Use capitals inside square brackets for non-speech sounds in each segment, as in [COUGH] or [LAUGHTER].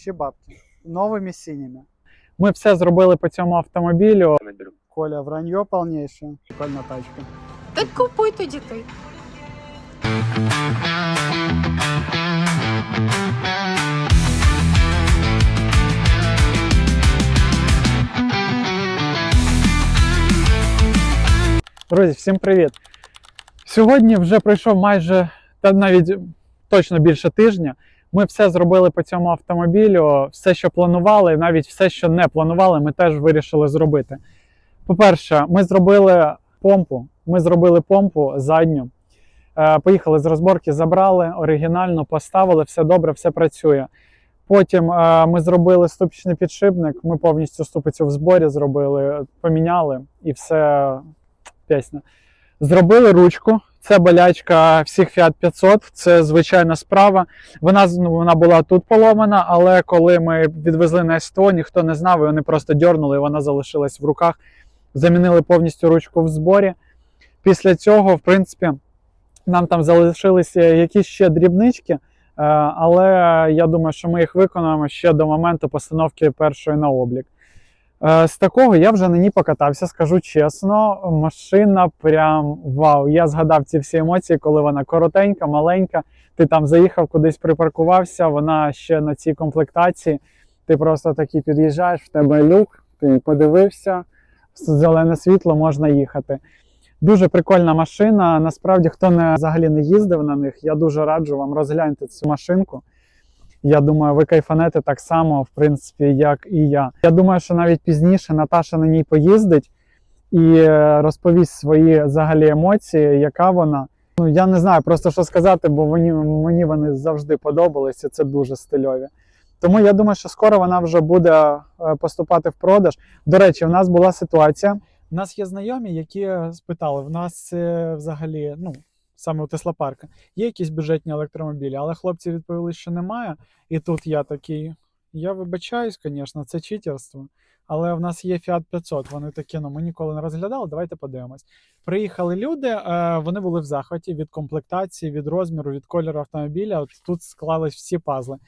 Ще бабки. Новими синіми. Ми все зробили по цьому автомобілю. Коля, вранье повніше. Прикольна тачка. Так купуй тоді ти. Друзі, всім привіт! Сьогодні вже пройшов майже та навіть точно більше тижня. Ми все зробили по цьому автомобілю, все, що планували, навіть все, що не планували, ми теж вирішили зробити. По-перше, ми зробили помпу. Ми зробили помпу задню. Е, Поїхали з розборки, забрали оригінально, поставили, все добре, все працює. Потім е, ми зробили ступічний підшипник, ми повністю ступицю в зборі зробили, поміняли і все пісня. Зробили ручку. Це болячка всіх Fiat 500, це звичайна справа. Вона, ну, вона була тут поломана, але коли ми відвезли на СТО, ніхто не знав, і вони просто дьорнули, і вона залишилась в руках. Замінили повністю ручку в зборі. Після цього, в принципі, нам там залишилися якісь ще дрібнички, е, але я думаю, що ми їх виконаємо ще до моменту постановки першої на облік. Е, З такого я вже на ній покатався, скажу чесно. Машина прям вау. Я згадав ці всі емоції, коли вона коротенька, маленька. Ти там заїхав, кудись припаркувався, вона ще на цій комплектації. Ти просто такий під'їжджаєш, в тебе люк, ти подивився, зелене світло, можна їхати. Дуже прикольна машина. Насправді, хто не взагалі не їздив на них, я дуже раджу вам розгляньте цю машинку. Я думаю, ви кайфанете так само, в принципі, як і я. Я думаю, що навіть пізніше Наташа на ній поїздить і е, розповість свої взагалі емоції, яка вона. Ну я не знаю просто що сказати, бо мені, мені вони завжди подобалися. Це дуже стильові. Тому я думаю, що скоро вона вже буде е, поступати в продаж. До речі, у нас була ситуація. У нас є знайомі, які спитали: в нас е, взагалі, ну саме у Тесла Парка, є якісь бюджетні електромобілі, але хлопці відповіли, що немає. І тут я такий. Я вибачаюсь, звісно, це читерство. Але в нас є Fiat 500. Вони такі, ну ми ніколи не розглядали. Давайте подивимось. Приїхали люди, е, вони були в захваті від комплектації, від розміру, від кольору автомобіля. От тут склались всі пазли.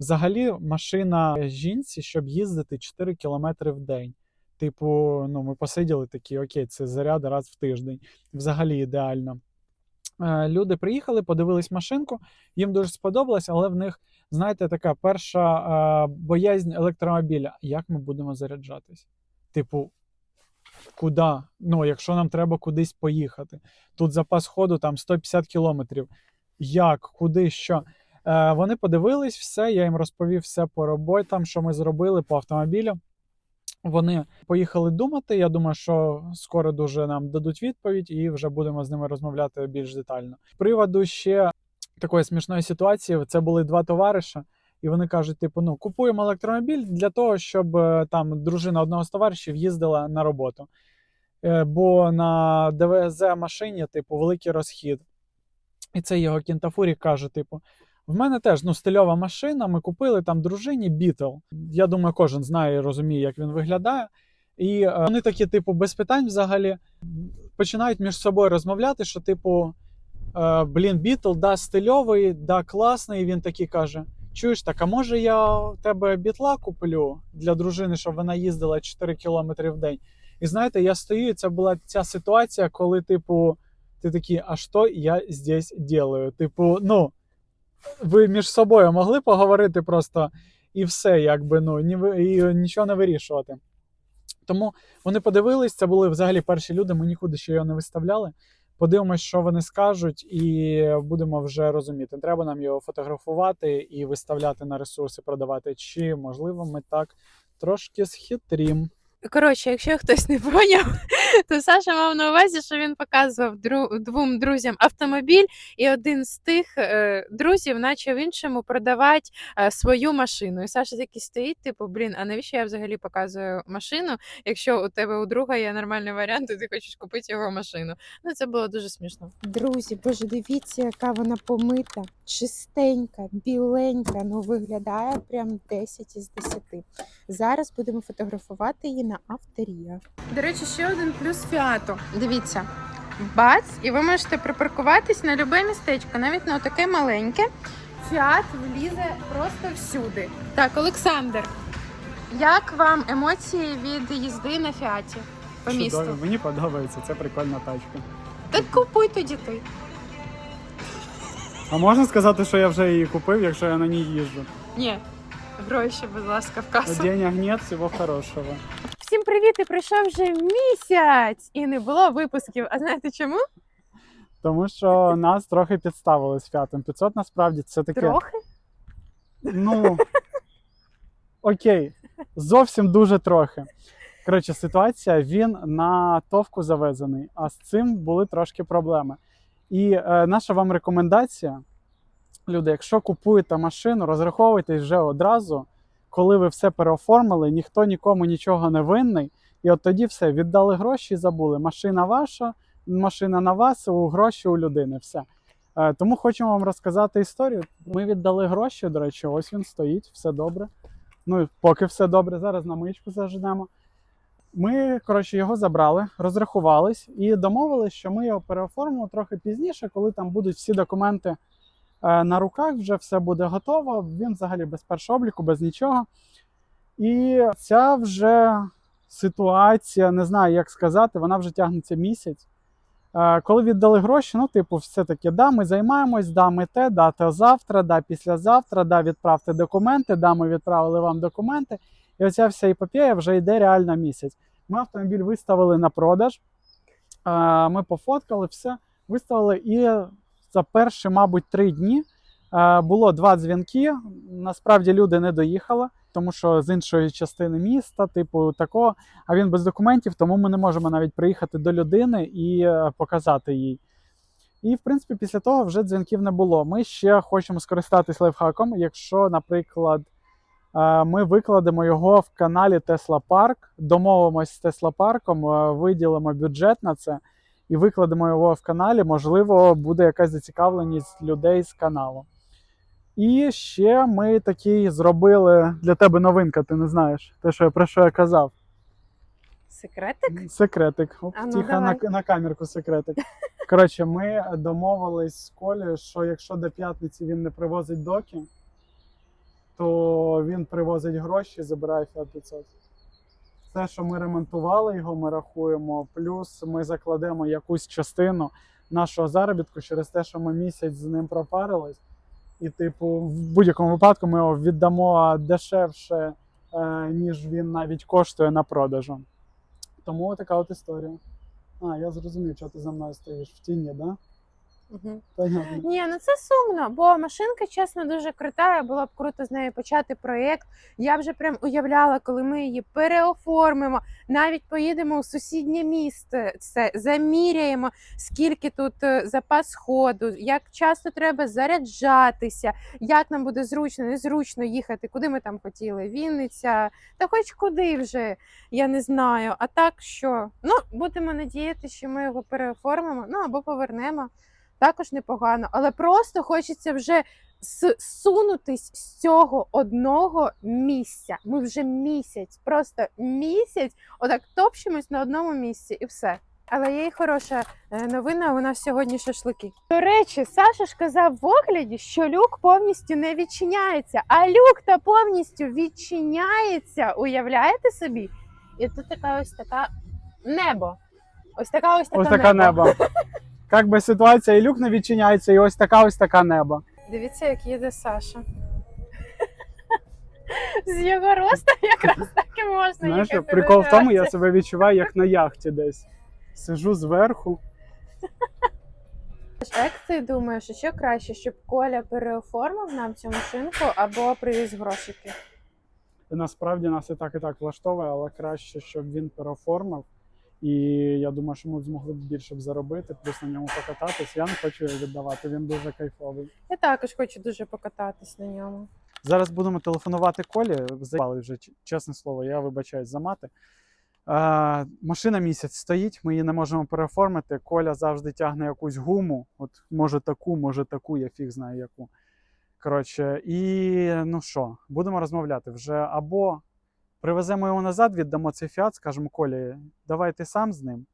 Взагалі, машина жінці, щоб їздити 4 км в день. Типу, ну ми посиділи такі, окей, це заряд раз в тиждень. Взагалі ідеально. Е, Люди приїхали, подивились машинку, їм дуже сподобалось, але в них, знаєте, така перша е, боязнь електромобіля. Як ми будемо заряджатись? Типу, куди? Ну, якщо нам треба кудись поїхати. Тут запас ходу там 150 кілометрів. Як, куди, що? Е, Вони подивились все, я їм розповів все по роботам, що ми зробили по автомобілю. Вони поїхали думати. Я думаю, що скоро дуже нам дадуть відповідь, і вже будемо з ними розмовляти більш детально. З приводу ще такої смішної ситуації: це були два товариша, і вони кажуть: типу, ну купуємо електромобіль для того, щоб е, там дружина одного з товаришів їздила на роботу. Е, Бо на ДВЗ машині, типу, великий розхід. І це його кінтафурі каже: типу. В мене теж ну, стильова машина. Ми купили там дружині Бітл. Я думаю, кожен знає і розуміє, як він виглядає. І е, вони такі, типу, без питань взагалі починають між собою розмовляти, що, типу, е, блін, Бітл, да, стильовий, да, класний. І він такий каже: Чуєш, так, а може я тебе бітла куплю для дружини, щоб вона їздила 4 кілометри в день. І знаєте, я стою, і це була ця ситуація, коли, типу, ти такий, а що я здесь делаю? Типу, ну ви між собою могли поговорити просто і все, якби ну ні і нічого не вирішувати. Тому вони подивились, це були взагалі перші люди, ми нікуди ще його не виставляли. Подивимось, що вони скажуть, і будемо вже розуміти, треба нам його фотографувати і виставляти на ресурси, продавати, чи можливо ми так трошки схитрім. Коротше, якщо хтось не поняв, то Саша мав на увазі, що він показував двом друзям автомобіль, і один з тих е, друзів почав іншому продавати е, свою машину. І Саша такий стоїть, типу, блін, а навіщо я взагалі показую машину, якщо у тебе у друга є нормальний варіант, і ти хочеш купити його машину. Ну це було дуже смішно. Друзі, боже, дивіться, яка вона помита, чистенька, біленька. Ну виглядає прям 10 із 10. Зараз будемо фотографувати її на авторія. До речі, ще один плюс фіату. Дивіться. Бац, і ви можете припаркуватись на будь-яке містечко, навіть на таке маленьке. Фіат влізе просто всюди. Так, Олександр, як вам емоції від їзди на фіаті по місту? Чудово, мені подобається, це прикольна тачка. Так купуй тоді ти. А можна сказати, що я вже її купив, якщо я на ній їжджу? Ні, гроші, будь ласка, в касу. Денег нет, всього хорошого. Всім привіт! І пройшов вже місяць, і не було випусків. А знаєте чому? Тому що нас трохи підставили з Фіатом 500, насправді це таке. Трохи. Ну окей, зовсім дуже трохи. Коротше, ситуація, він на товку завезений, а з цим були трошки проблеми. І е, наша вам рекомендація, люди, якщо купуєте машину, розраховуйтесь вже одразу, коли ви все переоформили, ніхто нікому нічого не винний. І от тоді все, віддали гроші і забули. Машина ваша, машина на вас, у гроші у людини. Все. Е, Тому хочемо вам розказати історію. Ми віддали гроші, до речі, ось він стоїть, все добре. Ну, поки все добре, зараз на мичку зажнемо. Ми, коротше, його забрали, розрахувались і домовились, що ми його переоформимо трохи пізніше, коли там будуть всі документи на руках, вже все буде готово. Він взагалі без першого обліку, без нічого. І ця вже ситуація, не знаю, як сказати, вона вже тягнеться місяць. Е, Коли віддали гроші, ну, типу, все таки, да, ми займаємось, да, ми те, да, то завтра, да, післязавтра, да, відправте документи, да, ми відправили вам документи. І оця вся епопея вже йде реально місяць. Ми автомобіль виставили на продаж, е, ми пофоткали все, виставили, і за перші, мабуть, три дні е, було два дзвінки. Насправді люди не доїхали, тому що з іншої частини міста, типу такого, а він без документів, тому ми не можемо навіть приїхати до людини і е, показати їй. І, в принципі, після того вже дзвінків не було. Ми ще хочемо скористатись лайфхаком, якщо, наприклад, е, ми викладемо його в каналі Tesla Park, домовимось з Tesla Парком, виділимо бюджет на це і викладемо його в каналі. Можливо, буде якась зацікавленість людей з каналу. І ще ми такий зробили для тебе новинка, ти не знаєш, те, що я про що я казав. Секретик? Секретик. Оп, А ну, тихо на, давай. на камерку секретик. [LAUGHS] Коротше, ми домовились з Колею, що якщо до п'ятниці він не привозить доки, то він привозить гроші і забирає Fiat 500. Все, що ми ремонтували його, ми рахуємо. Плюс ми закладемо якусь частину нашого заробітку через те, що ми місяць з ним пропарились. І, типу, в будь-якому випадку ми його віддамо дешевше, е, ніж він навіть коштує на продажу. Тому така от історія. А, я зрозумів, що ти за мною стоїш в тіні, да? Угу. Понятно. Ні, ну це сумно, бо машинка, чесно, дуже крута. Було б круто з нею почати проєкт. Я вже прям уявляла, коли ми її переоформимо, навіть поїдемо у сусіднє місто, це заміряємо, скільки тут е, запас ходу, як часто треба заряджатися, як нам буде зручно, незручно їхати, куди ми там хотіли. Вінниця, та хоч куди вже, я не знаю. А так що? Ну, будемо надіятися, що ми його переоформимо, ну або повернемо також непогано, але просто хочеться вже зсунутись з цього одного місця. Ми вже місяць, просто місяць, отак топчемось на одному місці і все. Але є й хороша е, новина. У нас сьогодні шашлики. До речі, Саша ж казав в огляді, що люк повністю не відчиняється, а люк та повністю відчиняється. Уявляєте собі? І тут така ось така небо. Ось така ось така Ось така небо. [LAUGHS] Як би ситуація, і люк не відчиняється, і ось така ось така небо. Дивіться, як їде Саша. З його ростом якраз так і можна. Знаєш, їхати прикол в тому, я себе відчуваю як на яхті десь. Сижу зверху. А Як ти думаєш, що краще, щоб Коля переоформив нам цю машинку або привіз грошики? Насправді нас і так і так влаштовує, але краще, щоб він переоформив. І я думаю, що ми б змогли б більше б заробити, плюс на ньому покататись. Я не хочу його віддавати, він дуже кайфовий. Я також хочу дуже покататись на ньому. Зараз будемо телефонувати Колі. Заїбали вже чесне слово, я вибачаюсь за мати. А, машина місяць стоїть, ми її не можемо переоформити. Коля завжди тягне якусь гуму. От може таку, може таку, я фіг знаю яку. Коротше, і ну що, будемо розмовляти вже або привеземо його назад, віддамо цей фіат, скажемо Колі, давай ти сам з ним.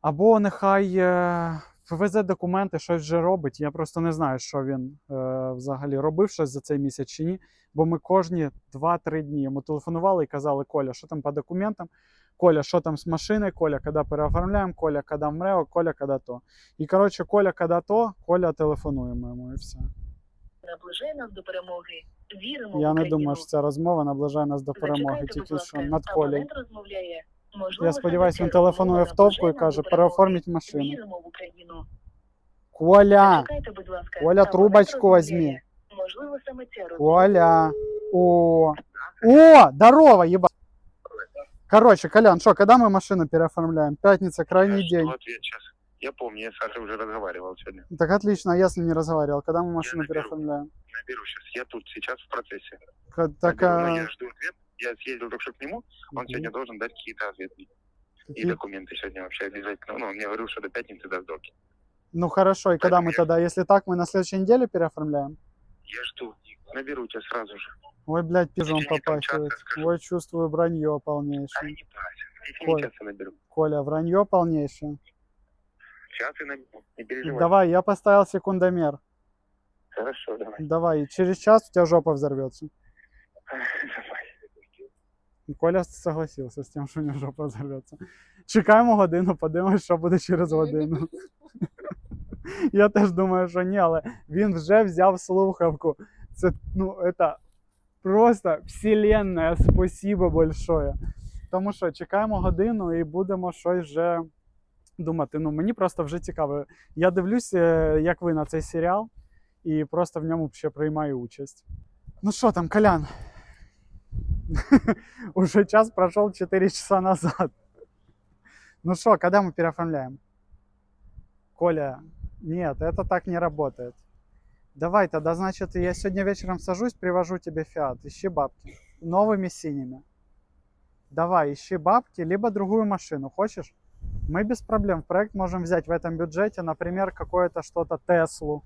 Або нехай е, везе документи, щось вже робить. Я просто не знаю, що він е, взагалі робив щось за цей місяць чи ні. Бо ми кожні 2-3 дні йому телефонували і казали: Коля, що там по документам? Коля, що там з машиною? Коля, коли переоформляємо, Коля, коли МРЕО, Коля, коли то. І коротше, Коля, коли то, Коля телефонуємо йому і все. Наближає нас до перемоги. Віримо Я в не Україну. думаю, що ця розмова наближає нас до перемоги, Зачекайте, тільки що над абонент розмовляє. Можливо, Я сподіваюся, саме він ця телефонує розмова в товку і наближає нас каже: до перемоги. переоформіть машину. Віримо в Україну. Коля! Зачекайте, будь ласка, Коля, абонент трубочку розмовляє. возьми. Можливо, саме ця розмова. Коля! О! О! Здорово, еба! Короче, Колян, что, когда мы машину переоформляем? Пятница, крайний день. жду ответ сейчас. Я помню, я с Сашей уже разговаривал сегодня. Так отлично, а я с ним не разговаривал. Когда мы машину наберу. переоформляем? Наберу сейчас. Я тут сейчас в процессе. Ка- Так, Наберу, а, я жду ответ. Я съездил только что к нему. Он мгм. сегодня должен дать какие-то ответы. И Какие? документы сегодня вообще обязательно. Ну, он мне говорил, что до пятницы даст доки. Ну хорошо, и когда мы я- тогда, если так, мы на следующей неделе переоформляем? Я жду. Наберу тебя сразу же. Ой, блядь, пижон попахивает. Ой, чувствую вранье А полнейшее. Коля. не я наберу. Коля, вранье полнейшее. Сейчас я наберу. Не переживай. Давай, я поставил секундомер. Хорошо, давай. Давай, и через час у тебя жопа взорвется. Давай. Коля согласився з тим, що у нього жопа взорветься. Чекаємо годину, подивимось, що буде через годину. [LAUGHS] Я теж думаю, що ні, але він вже взяв слухавку. Це ну, це просто вселенная, спасибо большое. Тому що чекаємо годину і будемо щось вже думати. Ну, мені просто вже цікаво. Я дивлюсь, е, як ви на цей серіал, і просто в ньому ще приймаю участь. Ну що там, Колян? [LAUGHS] Уже час прошел 4 часа назад. Ну что, когда мы переоформляем? Коля, нет, это так не работает. Давай тогда, значит, я сегодня вечером сажусь, привожу тебе фиат. Ищи бабки. Новыми синими. Давай, ищи бабки, либо другую машину. Хочешь? Мы без проблем в проект можем взять в этом бюджете, например, какое-то что-то Теслу.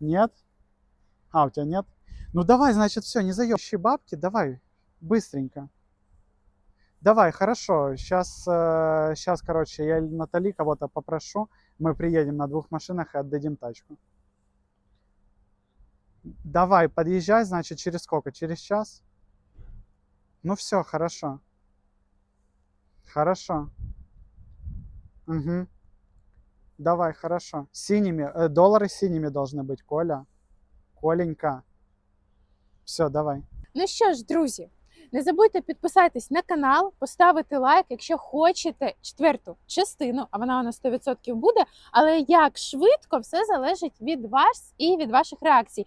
Нет? А, у тебя нет? Ну давай, значит, все, не заебщи бабки, давай, быстренько. Давай, хорошо. Сейчас, сейчас, короче, я Натали кого-то попрошу. Мы приедем на двух машинах и отдадим тачку. Давай, подъезжай, значит, через сколько? Через час? Ну все, хорошо. Хорошо. Угу. Давай, хорошо. Синими, э, доллары синими должны быть, Коля. Коленька. Все, давай. Ну що ж, друзі, не забудьте підписатись на канал, поставити лайк, якщо хочете четверту частину, а вона у нас 100% буде. Але як швидко все залежить від вас і від ваших реакцій.